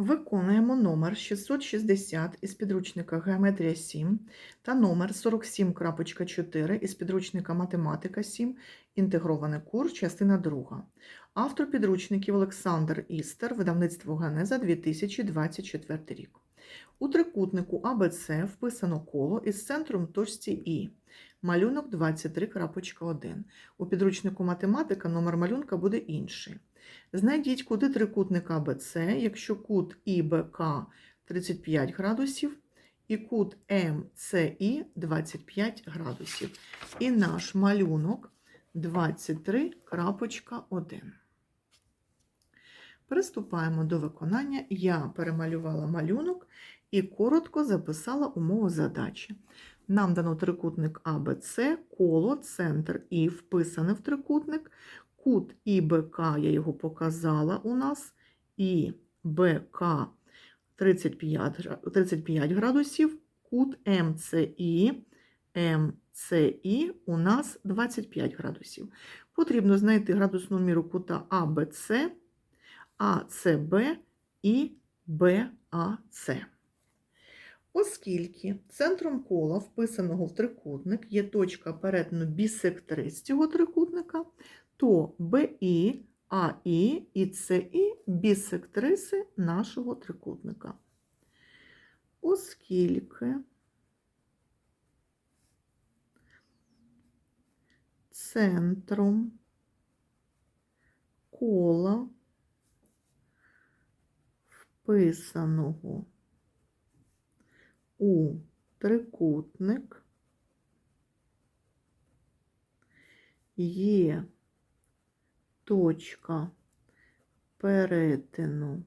Виконуємо номер 660 із підручника Геометрія 7 та номер 47.4 із підручника Математика 7, інтегрований курс, частина 2. Автор підручників Олександр Істер, видавництво Генеза 2024 рік. У трикутнику АБЦ вписано коло із центром точці І. Малюнок 23.1. У підручнику математика номер малюнка буде інший. Знайдіть кути трикутника АБЦ, якщо кут ІБК 35 градусів і кут МЦІ 25 градусів. І наш малюнок 23.1. Приступаємо до виконання. Я перемалювала малюнок і коротко записала умову задачі. Нам дано трикутник АБЦ, коло, центр І вписане в трикутник. Кут ІБК, я його показала у нас, ІБК 35, 35 градусів, кут МЦІ, МЦІ у нас 25 градусів. Потрібно знайти градусну міру кута АБЦ, АЦБ і БАЦ. Оскільки центром кола, вписаного в трикутник, є точка перетину бісектрис цього трикутника, то БІ, АІ і ЦІ бісектриси нашого трикутника. Оскільки центром кола вписаного у трикутник є точка перетину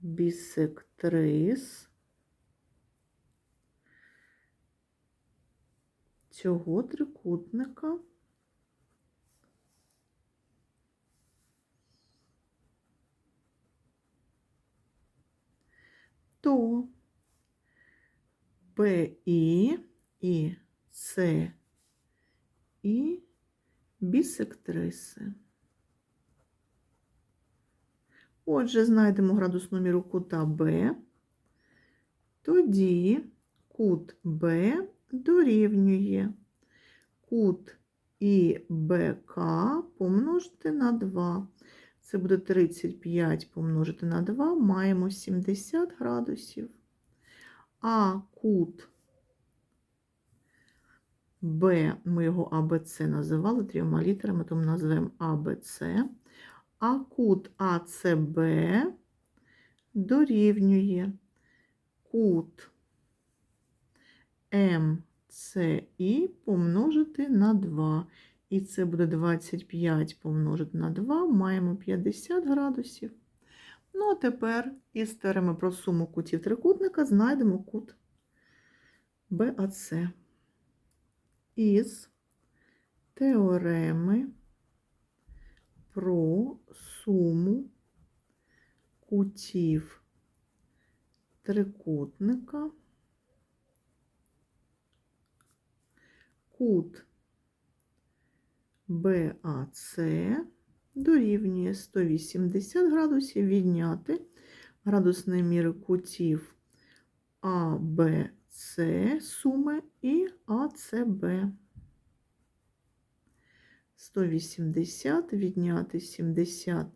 бісектрис цього трикутника. То БІ і С і бісектриси. Отже, знайдемо градусну міру кута Б. Тоді кут Б дорівнює кут ІБК помножити на 2. Це буде 35 помножити на 2, маємо 70 градусів. А кут Б, ми його АБЦ називали трьома літерами, тому назвемо АБЦ. А кут АЦБ дорівнює кут МЦІ помножити на 2. І це буде 25 помножити на 2, маємо 50 градусів. Ну, а тепер із теореми про суму кутів трикутника знайдемо кут БАЦ. Із теореми про суму кутів трикутника. Кут БАЦ дорівнює 180 градусів. Відняти градусної міри кутів АБЦ суми і АЦБ. 180 відняти 70,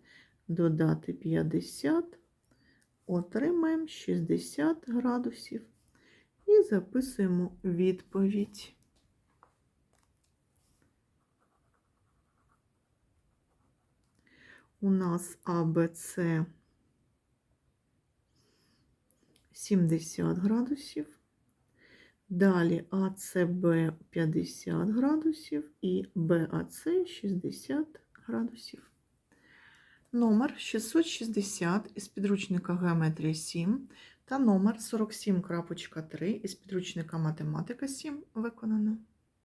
додати 50, отримаємо 60 градусів і записуємо відповідь. У нас АБЦ 70 градусів. Далі АЦБ 50 градусів і БАЦ 60 градусів. Номер 660 із підручника Геометрія 7 та номер 47.3 із підручника Математика 7 виконано.